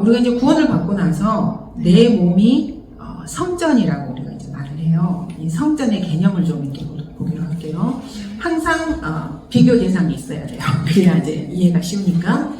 우리가 이제 구원을 받고 나서 내 몸이 어, 성전이라고 우리가 이제 말을 해요. 이 성전의 개념을 좀 이렇게 보- 보기로 할게요. 항상 어, 비교 대상이 있어야 돼요. 그래야 이제 이해가 쉬우니까.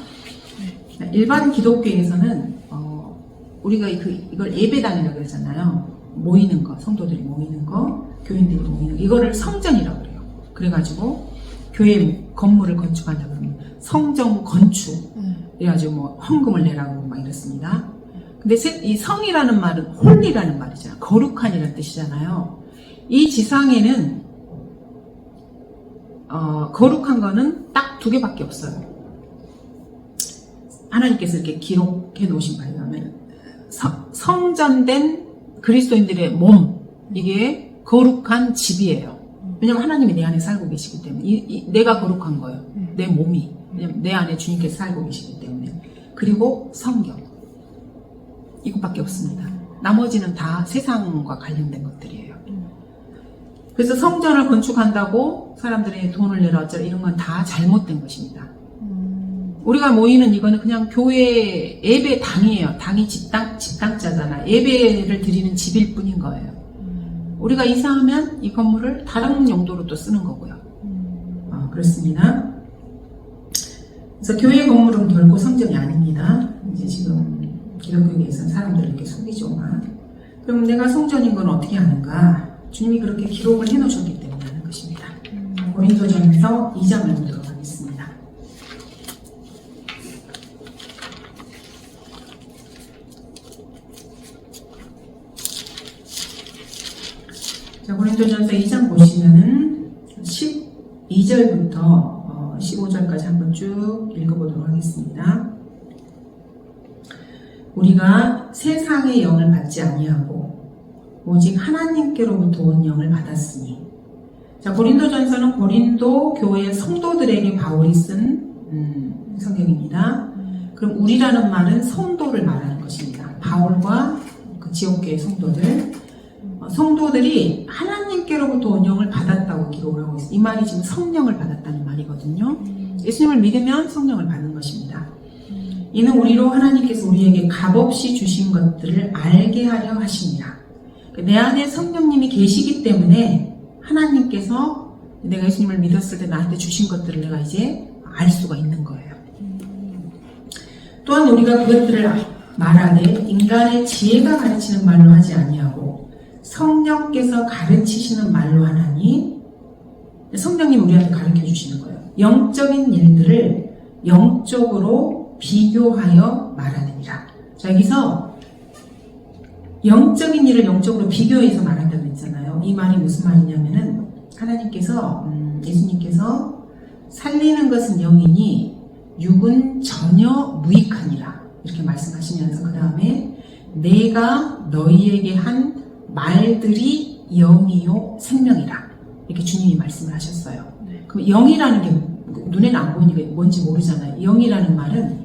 일반 기독교에서는 어, 우리가 그 이걸 예배당이라고 그러잖아요. 모이는 거, 성도들이 모이는 거, 교인들이 모이는 거, 이거를 성전이라고 그래요. 그래가지고 교회 건물을 건축한다 그러면 성전 건축 그래가지고 뭐 헌금을 내라고 막 이랬습니다. 근데 세- 이 성이라는 말은 홀리라는 말이잖아. 거룩한이라는 뜻이잖아요. 이 지상에는 어, 거룩한 거는 딱 두 개밖에 없어요. 하나님께서 이렇게 기록해 놓으신 바에 의하면 성- 성전된 그리스도인들의 몸 이게 거룩한 집이에요. 왜냐면 하나님이 내 안에 살고 계시기 때문에 이- 이- 내가 거룩한 거예요. 내 몸이 왜냐면 내 안에 주님께서 살고 계시기 때문에 그리고 성경 이것밖에 없습니다. 나머지는 다 세상과 관련된 것들이에요. 그래서 성전을 건축한다고 사람들이 돈을 내라 어쩌라 이런 건 다 잘못된 것입니다. 우리가 모이는 이거는 그냥 교회 예배 당이에요. 당이 집당 집당자잖아. 예배를 드리는 집일 뿐인 거예요. 우리가 이사하면 이 건물을 다른 용도로 또 쓰는 거고요. 어, 그렇습니다. 그래서 교회 건물은 결코 성전이 아닙니다. 이제 지금 기독교계에서는 사람들을 이렇게 속이죠만. 그럼 내가 성전인 건 어떻게 아는가? 주님이 그렇게 기록을 해놓으셨기 때문에 하는 것입니다. 고린도전서 2장을 보도록 하겠습니다. 자, 고린도전서 2장 보시면은 12절부터 15절까지 한번 쭉 읽어보도록 하겠습니다. 우리가 세상의 영을 받지 아니하고 오직 하나님께로부터 온 영을 받았으니 자 고린도전서는 고린도 교회의 성도들에게 바울이 쓴 음, 성경입니다. 그럼 우리라는 말은 성도를 말하는 것입니다. 바울과 그 지옥교의 성도들 어, 성도들이 하나님께로부터 온 영을 받았다고 기록을 하고 있어요. 이 말이 지금 성령을 받았다는 말이거든요. 예수님을 믿으면 성령을 받는 것입니다. 이는 우리로 하나님께서 우리에게 값없이 주신 것들을 알게 하려 하십니다. 내 안에 성령님이 계시기 때문에 하나님께서 내가 예수님을 믿었을 때 나한테 주신 것들을 내가 이제 알 수가 있는 거예요. 또한 우리가 그것들을 말하되 인간의 지혜가 가르치는 말로 하지 아니하고 성령께서 가르치시는 말로 하나니 성령님 우리한테 가르쳐 주시는 거예요. 영적인 일들을 영적으로 비교하여 말하느니라. 자, 여기서 영적인 일을 영적으로 비교해서 말한다고 했잖아요. 이 말이 무슨 말이냐면은 하나님께서 음, 예수님께서 살리는 것은 영이니 육은 전혀 무익하니라 이렇게 말씀하시면서 그 다음에 내가 너희에게 한 말들이 영이요 생명이라 이렇게 주님이 말씀을 하셨어요. 그럼 영이라는 게 눈에는 안 보이니까 뭔지 모르잖아요. 영이라는 말은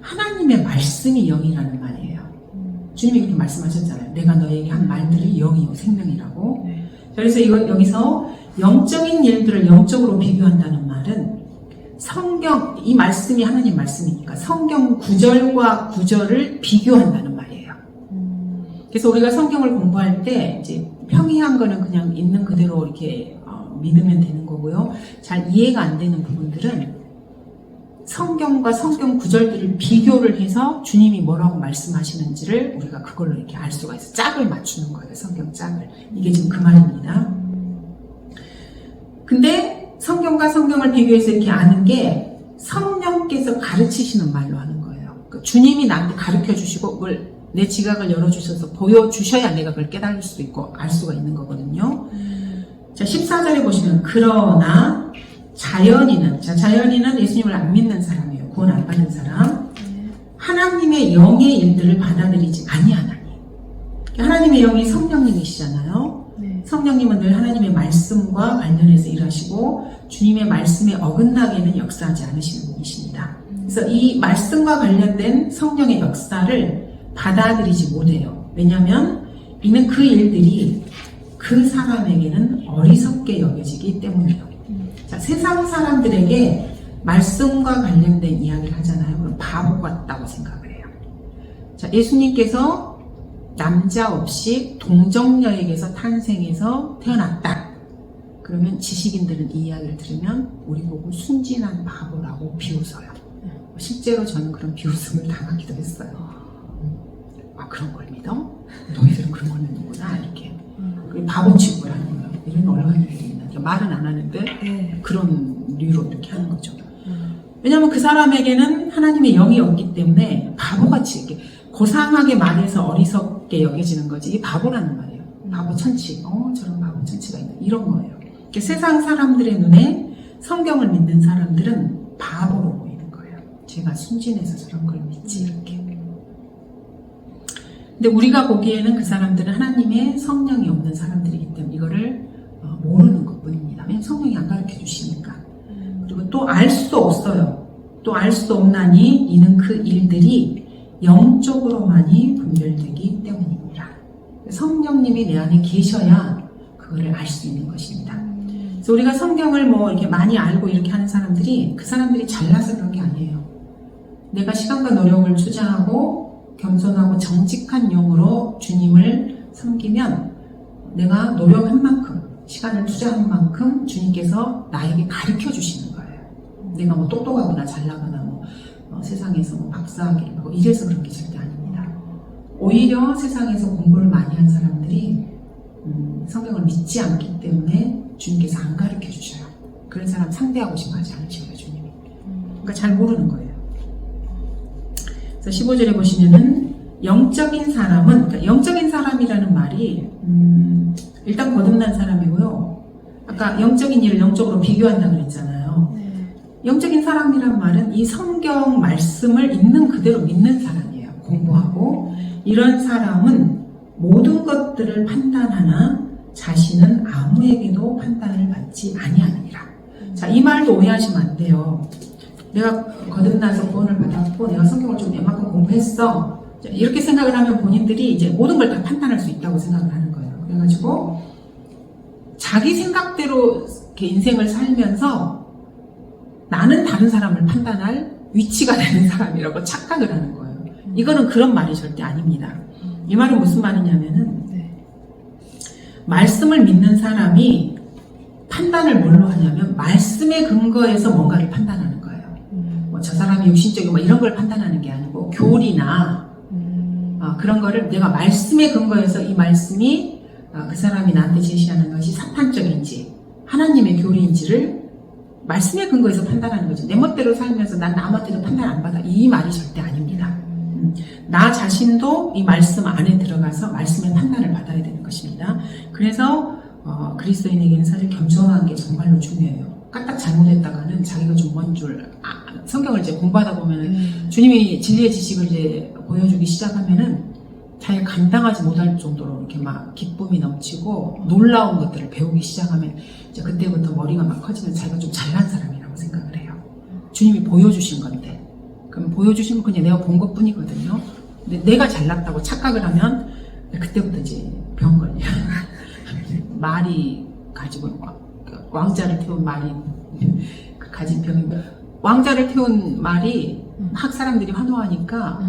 하나님의 말씀이 영이라는 말이에요. 주님이 그렇게 말씀하셨잖아요. 내가 너에게 한 말들이 영이요 생명이라고. 자, 그래서 이거 여기서 영적인 일들을 영적으로 비교한다는 말은 성경 이 말씀이 하나님 말씀이니까 성경 구절과 구절을 비교한다는 말이에요. 그래서 우리가 성경을 공부할 때 이제 평이한 거는 그냥 있는 그대로 이렇게 어, 믿으면 되는 거고요. 잘 이해가 안 되는 부분들은 성경과 성경 구절들을 비교를 해서 주님이 뭐라고 말씀하시는지를 우리가 그걸로 이렇게 알 수가 있어. 짝을 맞추는 거예요. 성경 짝을. 이게 지금 그 말입니다. 근데 성경과 성경을 비교해서 이렇게 아는 게 성령께서 가르치시는 말로 하는 거예요. 그러니까 주님이 나한테 가르쳐 주시고 그걸 내 지각을 열어주셔서 보여주셔야 내가 그걸 깨달을 수도 있고 알 수가 있는 거거든요. 자, 14절에 보시면, 그러나 자연인은, 자, 자연인은 예수님을 안 믿는 사람이에요. 구원 안 받는 사람. 하나님의 영의 일들을 받아들이지 아니하나니. 하나님의 영이 성령님이시잖아요. 성령님은 늘 하나님의 말씀과 관련해서 일하시고 주님의 말씀에 어긋나게는 역사하지 않으시는 분이십니다. 그래서 이 말씀과 관련된 성령의 역사를 받아들이지 못해요. 왜냐하면 이는 그 일들이 그 사람에게는 어리석게 여겨지기 때문이에요. 자, 세상 사람들에게 말씀과 관련된 이야기를 하잖아요. 그럼 바보 같다고 생각을 해요. 자, 예수님께서 남자 없이 동정녀에게서 탄생해서 태어났다. 그러면 지식인들은 이 이야기를 들으면 우리 보고 순진한 바보라고 비웃어요. 실제로 저는 그런 비웃음을 당하기도 했어요. 아 그런 걸 믿어? 너희들은 그런 걸 믿는구나 이렇게 그게 바보 취급을 하는 거예요. 이런 얼간이들이 있나? 이렇게 말은 안 하는데 네. 그런 류로 이렇게 하는 거죠. 왜냐하면 그 사람에게는 하나님의 영이 없기 때문에 바보같이 이렇게 고상하게 말해서 어리석게 여겨지는 거지 이게 바보라는 말이에요. 바보 천치. 어 저런 바보 천치가 있나 이런 거예요. 이렇게 세상 사람들의 눈에 성경을 믿는 사람들은 바보로 보이는 거예요. 제가 순진해서 저런 걸 믿지 이렇게. 근데 우리가 보기에는 그 사람들은 하나님의 성령이 없는 사람들이기 때문에 이거를 어, 모르는 것 뿐입니다. 왜냐면 성령이 안 가르쳐 주시니까. 그리고 또 알 수 없어요. 또 알 수 없나니 이는 그 일들이 영적으로만이 분별되기 때문입니다. 성령님이 내 안에 계셔야 그거를 알 수 있는 것입니다. 그래서 우리가 성경을 뭐 이렇게 많이 알고 이렇게 하는 사람들이 그 사람들이 잘나서 그런 게 아니에요. 내가 시간과 노력을 투자하고 겸손하고 정직한 용으로 주님을 섬기면 내가 노력한 만큼 시간을 투자한 만큼 주님께서 나에게 가르쳐 주시는 거예요. 내가 뭐 똑똑하거나 잘나거나 뭐 어, 세상에서 뭐 박사학위 뭐 이래서 그런 게 절대 아닙니다. 오히려 세상에서 공부를 많이 한 사람들이 음, 성경을 믿지 않기 때문에 주님께서 안 가르쳐 주셔요. 그런 사람 상대하고 싶어 하지 않으셔요, 주님이. 그러니까 잘 모르는 거예요. 그래서 15절에 보시면은 영적인 사람은 그러니까 영적인 사람이라는 말이 음, 일단 거듭난 사람이고요. 아까 영적인 일을 영적으로 비교한다 그랬잖아요. 영적인 사람이란 말은 이 성경 말씀을 있는 그대로 믿는 사람이에요. 공부하고 이런 사람은 모든 것들을 판단하나 자신은 아무에게도 판단을 받지 아니하느니라. 자, 이 말도 오해하시면 안 돼요. 내가 거듭나서 구원을 받았고 내가 성경을 좀 이만큼 공부했어. 자, 이렇게 생각을 하면 본인들이 이제 모든 걸 다 판단할 수 있다고 생각을 하는 거예요. 그래가지고 자기 생각대로 인생을 살면서 나는 다른 사람을 판단할 위치가 되는 사람이라고 착각을 하는 거예요. 이거는 그런 말이 절대 아닙니다. 이 말은 무슨 말이냐면은 네. 말씀을 믿는 사람이 판단을 뭘로 하냐면 말씀의 근거에서 뭔가를 판단하는 거예요. 뭐 저 사람이 육신적이고 뭐 이런 걸 판단하는 게 아니고 교리나 어, 그런 거를 내가 말씀의 근거에서 이 말씀이 어, 그 사람이 나한테 제시하는 것이 사탄적인지 하나님의 교리인지를 말씀의 근거에서 판단하는 거죠. 내 멋대로 살면서 난 남한테도 판단 안 받아. 이 말이 절대 아닙니다. 음, 나 자신도 이 말씀 안에 들어가서 말씀의 판단을 받아야 되는 것입니다. 그래서 어, 그리스도인에게는 사실 겸손한 게 정말로 중요해요. 까딱 잘못했다가는 자기가 좀 먼 줄, 아, 성경을 이제 공부하다 보면 은 주님이 진리의 지식을 이제 보여주기 시작하면은 자기가 감당하지 못할 정도로 이렇게 막 기쁨이 넘치고 놀라운 것들을 배우기 시작하면 이제 그때부터 머리가 막 커지면 자기가 좀 잘난 사람이라고 생각을 해요. 주님이 보여주신 건데. 그럼 보여주신 건 그냥 내가 본 것 뿐이거든요. 근데 내가 잘났다고 착각을 하면 그때부터 이제 병 걸려요. 말이 가지고 왕자를 태운 말이 그 가진 병인데 왕자를 태운 말이 막 사람들이 환호하니까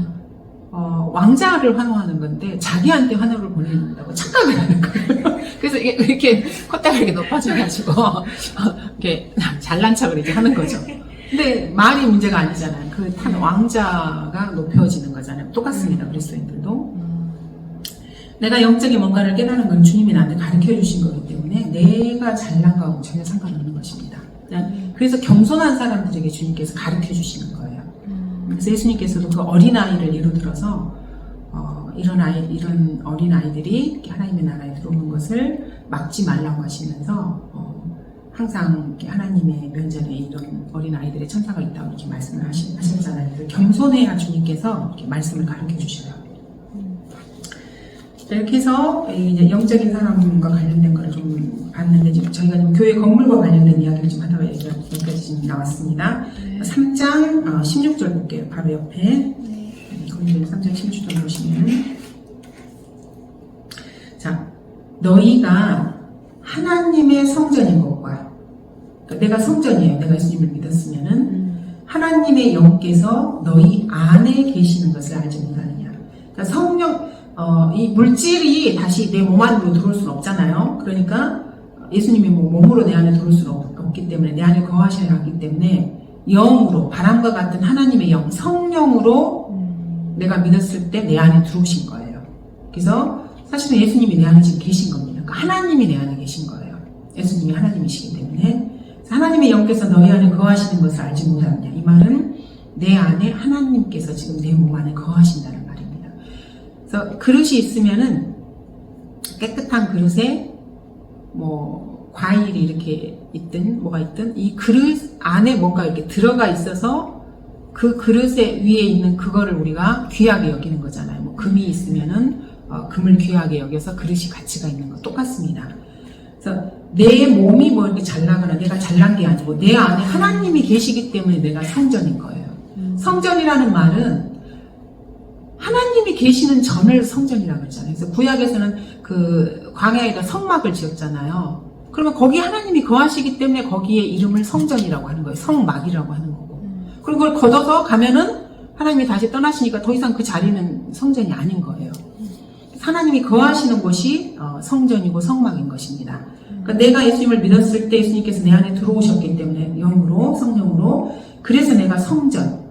어, 왕자를 환호하는 건데 자기한테 환호를 보낸다고 착각을 하는 거예요. 그래서 이게 이렇게 콧대가 이렇게 높아져가지고 이렇게 잘난 척을 이렇게 하는 거죠. 근데 말이 문제가 아니잖아요. 그 탄 왕자가 높여지는 거잖아요. 똑같습니다. 그리스도인들도. 내가 영적인 뭔가를 깨달은 건 주님이 나한테 가르쳐 주신 거기 때문에 내가 잘난 거하고 전혀 상관없는 것입니다. 그래서 겸손한 사람들에게 주님께서 가르쳐 주시는 거예요. 그래서 예수님께서도 그 어린 아이를 예로 들어서 어, 이런 아이 이런 어린 아이들이 하나님의 나라에 들어오는 것을 막지 말라고 하시면서 어, 항상 하나님의 면전에 이런 어린 아이들의 천사가 있다고 이렇게 말씀을 하시, 하시잖아요. 그래서 겸손해야 주님께서 이렇게 말씀을 가르쳐. 자, 이렇게 해서 이제 영적인 사람과 관련된 거를 좀 봤는데 지금 저희가 지금 교회 건물과 관련된 이야기를 좀 하다가 여기까지 지금 나왔습니다. 3장 어, 16절 볼게요. 바로 옆에 거기 3장 16절 보시면 자 너희가 하나님의 성전인 것과 그러니까 내가 성전이에요. 내가 예수님을 믿었으면은 하나님의 영께서 너희 안에 계시는 것을 알지 못하느냐. 그러니까 성령 어, 이 물질이 다시 내 몸 안으로 들어올 수는 없잖아요. 그러니까 예수님이 뭐 몸으로 내 안에 들어올 수는 없- 없기 때문에 내 안에 거하셔야 하기 때문에 영으로 바람과 같은 하나님의 영 성령으로 내가 믿었을 때 내 안에 들어오신 거예요. 그래서 사실은 예수님이 내 안에 지금 계신 겁니다. 그러니까 하나님이 내 안에 계신 거예요. 예수님이 하나님이시기 때문에 하나님의 영께서 너희 안에 거하시는 것을 알지 못하느냐 이 말은 내 안에 하나님께서 지금 내 몸 안에 거하신다는. 그래서 그릇이 있으면은 깨끗한 그릇에 뭐 과일이 이렇게 있든 뭐가 있든 이 그릇 안에 뭔가 이렇게 들어가 있어서 그 그릇에 위에 있는 그거를 우리가 귀하게 여기는 거잖아요. 뭐 금이 있으면은 어, 금을 귀하게 여겨서 그릇이 가치가 있는 거 똑같습니다. 그래서 내 몸이 뭐 이렇게 잘나거나 내가 잘난 게 아니고 내 안에 하나님이 계시기 때문에 내가 성전인 거예요. 성전이라는 말은 하나님이 계시는 전을 성전이라고 그러잖아요. 그래서 구약에서는 그 광야에다 성막을 지었잖아요. 그러면 거기 하나님이 거하시기 때문에 거기에 이름을 성전이라고 하는 거예요. 성막이라고 하는 거고. 그리고 그걸 걷어서 가면은 하나님이 다시 떠나시니까 더 이상 그 자리는 성전이 아닌 거예요. 하나님이 거하시는 곳이 어, 성전이고 성막인 것입니다. 그러니까 내가 예수님을 믿었을 때 예수님께서 내 안에 들어오셨기 때문에 영으로 성령으로 그래서 내가 성전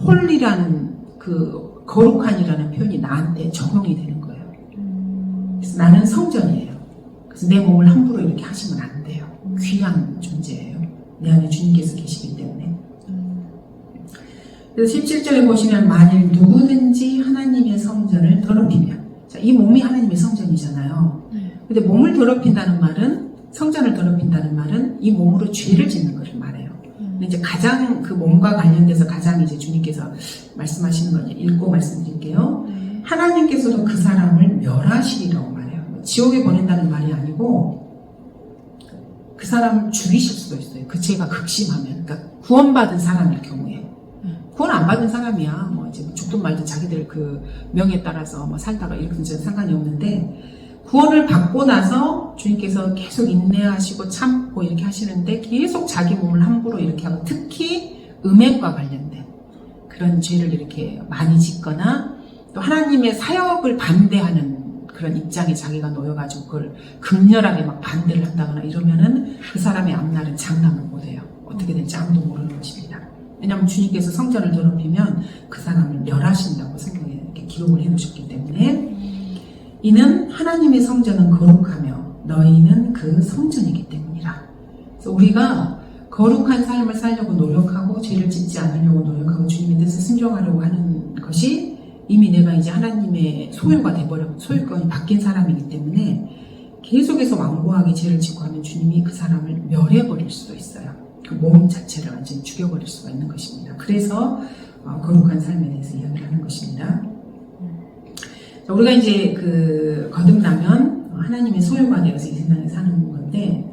홀리라는 그 거룩한이라는 표현이 나한테 적용이 되는 거예요. 그래서 나는 성전이에요. 그래서 내 몸을 함부로 이렇게 하시면 안 돼요. 귀한 존재예요. 내 안에 주님께서 계시기 때문에. 그래서 17절에 보시면 만일 누구든지 하나님의 성전을 더럽히면 자, 이 몸이 하나님의 성전이잖아요. 근데 몸을 더럽힌다는 말은 성전을 더럽힌다는 말은 이 몸으로 죄를 짓는 것을 말해요. 이제 가장 그 몸과 관련돼서 가장 이제 주님께서 말씀하시는 걸 읽고 말씀드릴게요. 하나님께서도 그 사람을 멸하시리라고 말해요. 지옥에 보낸다는 말이 아니고 그 사람을 죽이실 수도 있어요. 그 죄가 극심하면. 그러니까 구원받은 사람일 경우에. 구원 안 받은 사람이야. 뭐 이제 죽든 말든 자기들 그 명에 따라서 뭐 살다가 이렇게 는 상관이 없는데 구원을 받고 나서 주님께서 계속 인내하시고 참고 이렇게 하시는데 계속 자기 몸을 함부로 이렇게 하고 특히 음행과 관련된 그런 죄를 이렇게 많이 짓거나 또 하나님의 사역을 반대하는 그런 입장에 자기가 놓여가지고 그걸 극렬하게 막 반대를 한다거나 이러면은 그 사람의 앞날은 장담을 못해요. 어떻게 될지 아무도 모르는 것입니다. 왜냐하면 주님께서 성전을 더럽히면 그 사람을 멸하신다고 성경에 이렇게 기록을 해놓으셨기 때문에 이는 하나님의 성전은 거룩하며 너희는 그 성전이기 때문이라. 그래서 우리가 거룩한 삶을 살려고 노력하고 죄를 짓지 않으려고 노력하고 주님의 뜻을 순종하려고 하는 것이 이미 내가 이제 하나님의 소유가 돼버려 소유권이 바뀐 사람이기 때문에 계속해서 완고하게 죄를 짓고 하면 주님이 그 사람을 멸해버릴 수도 있어요. 그 몸 자체를 완전히 죽여버릴 수가 있는 것입니다. 그래서 어, 거룩한 삶에 대해서 이야기를 하는 것입니다. 자, 우리가 이제 그 거듭나면 하나님의 소유가 되어서 이 세상에 사는 건데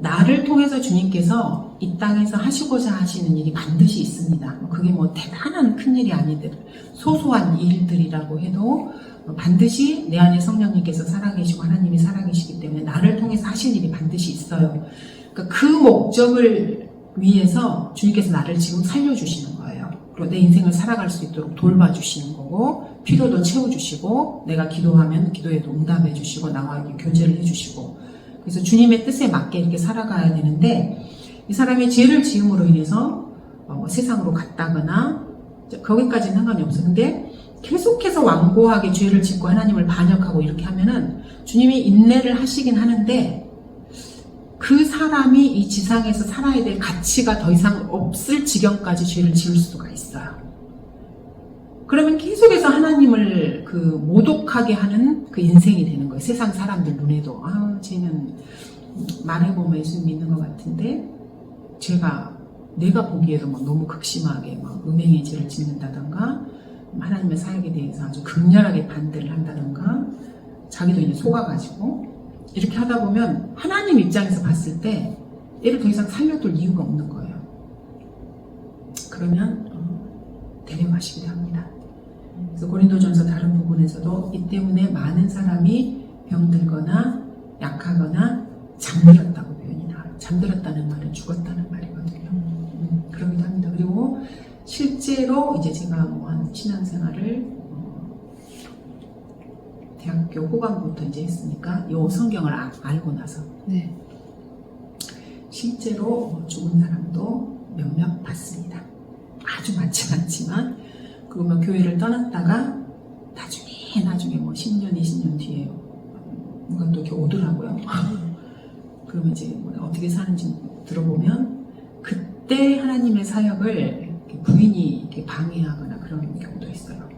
나를 통해서 주님께서 이 땅에서 하시고자 하시는 일이 반드시 있습니다. 그게 뭐 대단한 큰 일이 아니들 소소한 일들이라고 해도 반드시 내 안에 성령님께서 살아계시고 하나님이 살아계시기 때문에 나를 통해서 하실 일이 반드시 있어요. 그러니까 그 목적을 위해서 주님께서 나를 지금 살려주시는 거예요. 그리고 내 인생을 살아갈 수 있도록 돌봐주시는 거고 필요도 채워주시고 내가 기도하면 기도에도 응답해 주시고 나와 이렇게 교제를 해주시고 그래서 주님의 뜻에 맞게 이렇게 살아가야 되는데 이 사람이 죄를 지음으로 인해서 어, 뭐 세상으로 갔다거나 거기까지는 상관이 없어. 근데 계속해서 완고하게 죄를 짓고 하나님을 반역하고 이렇게 하면은 주님이 인내를 하시긴 하는데 그 사람이 이 지상에서 살아야 될 가치가 더 이상 없을 지경까지 죄를 지을 수가 있어요. 그러면 계속해서 하나님을 그 모독하게 하는 그 인생이 되는 거예요. 세상 사람들 눈에도 아 쟤는 말해보면 예수 믿는 것 같은데 제가 내가 보기에도 막 너무 극심하게 막 음행의 죄를 짓는다던가 하나님의 사역에 대해서 아주 극렬하게 반대를 한다던가 자기도 이제 속아가지고 이렇게 하다 보면 하나님 입장에서 봤을 때 얘를 더 이상 살려둘 이유가 없는 거예요. 그러면 어, 데려가시기도 합니다. 그래서 고린도전서 다른 부분에서도 이 때문에 많은 사람이 병들거나 약하거나 잠들었다고 표현이 나와요. 잠들었다는 말은 죽었다는 말이거든요. 음, 그러기도 합니다. 그리고 실제로 이제 제가 뭐 한 신앙생활을 어, 대학교 후반부터 이제 했으니까 요 성경을 아- 알고 나서 네. 실제로 죽은 사람도 몇몇 봤습니다. 아주 많지 않지만 그러면 교회를 떠났다가 나중에 나중에 뭐 10년 20년 뒤에 뭔가 또 이렇게 오더라고요. 그러면 이제 뭐 어떻게 사는지 들어보면 그때 하나님의 사역을 부인이 이렇게 방해하거나 그런 경우도 있어요.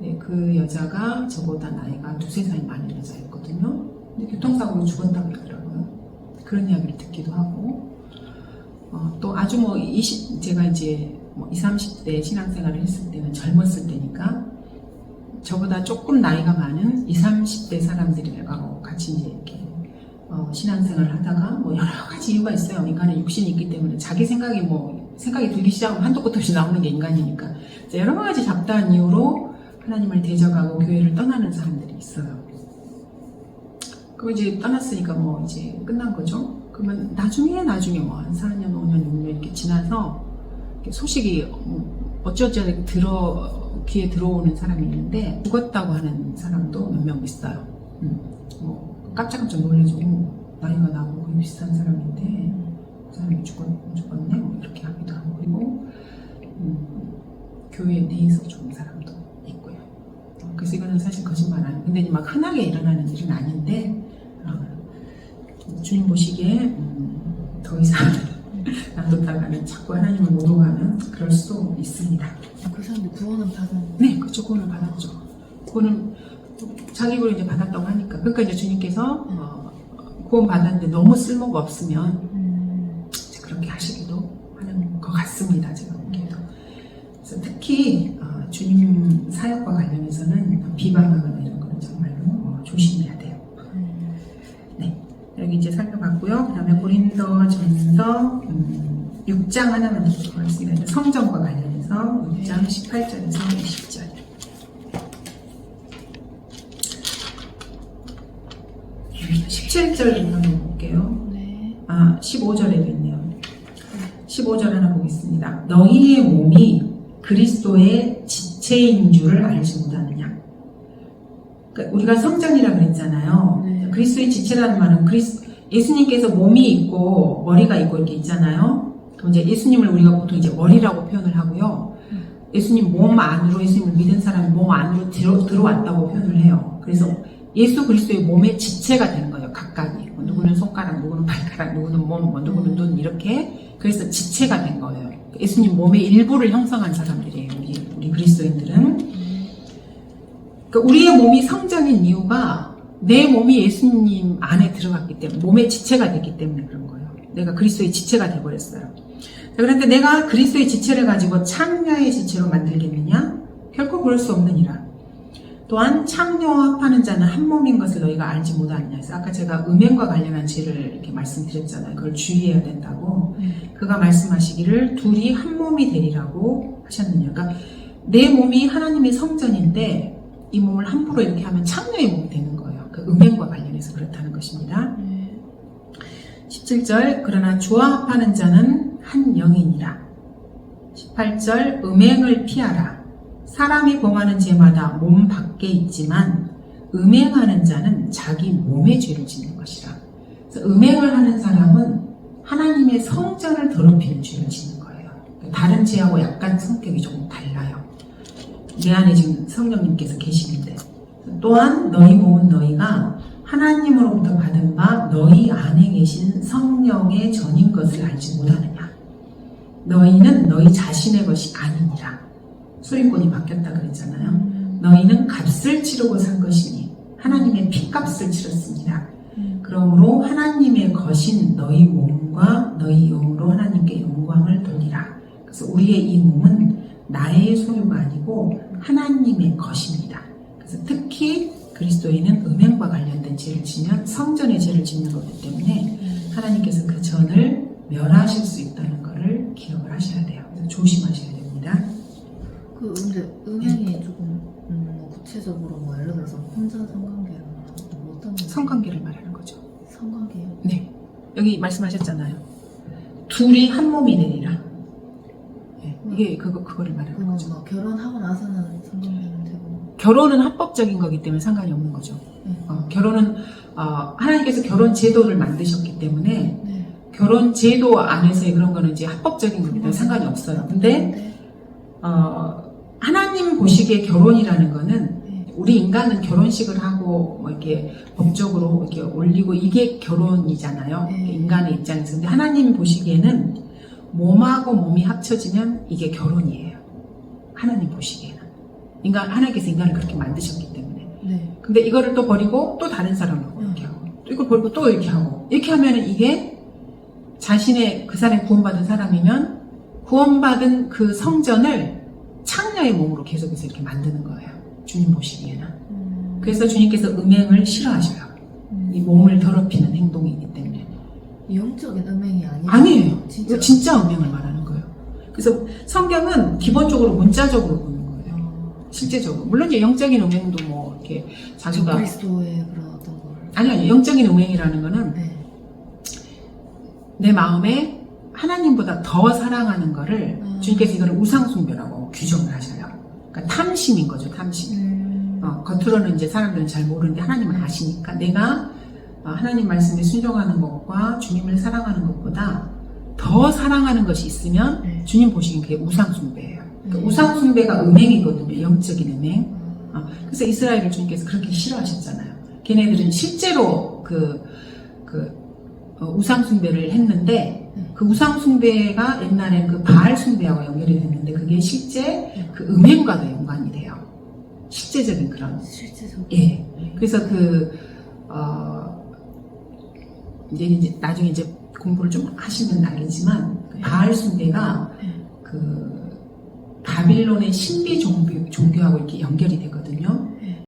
네, 그 여자가 저보다 나이가 두세 살 많은 여자였거든요. 근데 교통사고로 죽었다고 그러더라고요. 그런 이야기를 듣기도 하고, 어, 또 아주 뭐 20, 제가 이제 뭐 20, 30대 신앙생활을 했을 때는 젊었을 때니까 저보다 조금 나이가 많은 20, 30대 사람들하고 같이 이제 이렇게 어, 신앙생활을 하다가 뭐 여러 가지 이유가 있어요. 인간은 육신이 있기 때문에 자기 생각이 뭐 생각이 들기 시작하면 한도 끝도 없이 나오는 게 인간이니까 여러 가지 잡다한 이유로 하나님을 대적하고 교회를 떠나는 사람들이 있어요. 그럼 이제 떠났으니까 뭐 이제 끝난 거죠. 그러면 나중에 나중에 뭐 한 4년, 5년, 6년 이렇게 지나서 소식이 음, 이렇게 들어 귀에 들어오는 사람이 있는데 죽었다고 하는 사람도 몇 명 있어요. 음, 뭐 깜짝깜짝 놀라죠. 어, 나이가 나고 거의 비슷한 사람인데 그 사람이 죽었, 죽었네 뭐 이렇게 하기도 하고 그리고 음, 교회 내에서 죽은 사람도 있고요. 어, 그래서 이거는 사실 거짓말 아니에요. 근데 막 흔하게 일어나는 일은 아닌데 어, 주님 보시기에 음, 더 이상 놔뒀다가는 자꾸 하나님을 모독하면 그럴 수도 있습니다. 그 사람들 구원은 받은. 네, 그쪽 구원을 받았죠. 구원은 자기 구원을 이제 받았다고 하니까. 그러니까 이제 주님께서 어, 구원 받았는데 너무 쓸모가 없으면 음. 이제 그렇게 하시기도 하는 것 같습니다. 제가 보기에도. 그래서 특히 어, 주님 사역과 관련해서는 비방하거나 이제 살펴봤고요. 그 다음에 고린도 전서 음, 6장 하나만. 이제 성전과 관련해서 6장 18절에서 20절. 음, 17절 한번 볼게요. 네. 아, 15절에도 있네요. 15절 하나 보겠습니다. 너희의 몸이 그리스도의 지체인 줄을 알지 못하느냐. 그러니까 우리가 성전이라 그랬잖아요. 네. 그리스도의 지체라는 말은 그리스, 예수님께서 몸이 있고 머리가 있고 이렇게 있잖아요. 그럼 이제 예수님을 우리가 보통 이제 머리라고 표현을 하고요. 음. 예수님 몸 안으로 예수님을 믿은 사람이 몸 안으로 들어, 들어왔다고 표현을 해요. 그래서 예수 그리스도의 몸의 지체가 되는 거예요. 각각이. 뭐 누구는 손가락, 누구는 발가락, 누구는 몸, 뭐 누구는 눈 이렇게. 그래서 지체가 된 거예요. 예수님 몸의 일부를 형성한 사람들이에요. 우리, 우리 그리스도인들은. 음. 그러니까 우리의 몸이 성전인 이유가 내 몸이 예수님 안에 들어갔기 때문에 몸의 지체가 됐기 때문에 그런 거예요. 내가 그리스도의 지체가 돼버렸어요. 자, 그런데 내가 그리스도의 지체를 가지고 창녀의 지체로 만들겠느냐? 결코 그럴 수 없느니라. 또한 창녀와 합하는 자는 한 몸인 것을 너희가 알지 못하느냐. 그래서 아까 제가 음행과 관련한 죄를 이렇게 말씀드렸잖아요. 그걸 주의해야 된다고. 음. 그가 말씀하시기를 둘이 한 몸이 되리라고 하셨느냐. 그러니까 내 몸이 하나님의 성전인데 이 몸을 함부로 이렇게 하면 창녀의 몸이 되는 거예요. 그 음행과 관련해서 그렇다는 것입니다. 네. 17절 그러나 주와 합하는 자는 한 영이니라. 18절 음행을 피하라. 사람이 범하는 죄마다 몸 밖에 있지만 음행하는 자는 자기 몸의 죄를 짓는 것이라. 음행을 하는 사람은 하나님의 성전을 더럽히는 죄를 짓는 거예요. 다른 죄하고 약간 성격이 조금 달라요. 내 안에 지금 성령님께서 계시는데 또한 너희 몸은 너희가 하나님으로부터 받은 바 너희 안에 계신 성령의 전인 것을 알지 못하느냐 너희는 너희 자신의 것이 아니니라 소리꾼이 바뀌었다 그랬잖아요 음. 너희는 값을 치르고 산 것이니 하나님의 피값을 치렀습니다 음. 그러므로 하나님의 것인 너희 몸과 너희 영으로 하나님께 영광을 돌리라 그래서 우리의 이 몸은 나의 소유가 아니고 하나님의 것입니다. 특히 그리스도인은 음행과 관련된 죄를 지면 성전의 죄를 짓는 거기 때문에 음. 하나님께서 그 전을 멸하실 수 있다는 것을 기억을 하셔야 돼요. 그래서 조심하셔야 됩니다. 그 근데 음행이 조금 음, 뭐 구체적으로 뭐 예를 들어서 혼자 성관계를 뭐 어떤 성관계를 말하는 거죠. 성관계요? 네. 여기 말씀하셨잖아요. 둘이 한 몸이 되리라. 네, 이게 그거 그거를 말하는 거죠. 뭐 결혼하고 나서는 성관계는 되고 결혼은 합법적인 거기 때문에 상관이 없는 거죠. 네. 어, 결혼은 어, 하나님께서 결혼 제도를 만드셨기 때문에 네. 결혼 제도 안에서의 그런 거는 이제 합법적인 거기 때문에 상관이 없어요. 근데 네. 어, 하나님 보시기에 결혼이라는 거는 네. 우리 인간은 결혼식을 하고 뭐 이렇게 법적으로 이렇게 올리고 이게 결혼이잖아요. 네. 인간의 입장에서. 근데 하나님 보시기에는 몸하고 몸이 합쳐지면 이게 결혼이에요. 하나님 보시기에는. 인간, 하나님께서 인간을 그렇게 만드셨기 때문에. 네. 근데 이거를 또 버리고 또 다른 사람하고 음. 이렇게 하고 또 이걸 버리고 또 이렇게 하고 이렇게 하면은 이게 자신의 그 사람이 구원받은 사람이면 구원받은 그 성전을 창녀의 몸으로 계속해서 이렇게 만드는 거예요. 주님 보시기에는. 음. 그래서 주님께서 음행을 싫어하셔요. 음. 이 몸을 더럽히는 행동이기 때문에. 영적인 음행이 아니에요. 아니에요. 진짜. 진짜 음행을 말하는 거예요. 그래서 성경은 기본적으로 문자적으로 실제적으로. 물론 이제 영적인 음행도 뭐 이렇게 자기가 그리스도의 그런 어떤 걸. 아니 아니 영적인 음행이라는 거는 네. 내 마음에 하나님보다 더 사랑하는 거를 음. 주님께서 이거를 우상 숭배라고 규정을 하셔요. 그러니까 탐심인 거죠, 탐심. 음. 어, 겉으로는 이제 사람들은 잘 모르는데 하나님은 아시니까 내가 어, 하나님 말씀에 순종하는 것과 주님을 사랑하는 것보다 더 사랑하는 것이 있으면 네. 주님 보시기엔 그게 우상 숭배예요. 그 음. 우상 숭배가 음행이거든요, 영적인 음행. 어, 어, 그래서 이스라엘을 주님께서 그렇게 싫어하셨잖아요. 걔네들은 실제로 그, 그, 어, 우상 숭배를 했는데, 네. 그 우상 숭배가 옛날엔 그 바알 숭배하고 연결이 됐는데, 그게 실제 그 음행과도 연관이 돼요. 실제적인 그런. 실제적으로. 예. 그래서 그, 어, 이제, 이제 나중에 이제 공부를 좀 하시면 알겠지만, 그 바알 숭배가 네. 그 바빌론의 신비 종교, 종교 하고 이렇게 연결이 되거든요.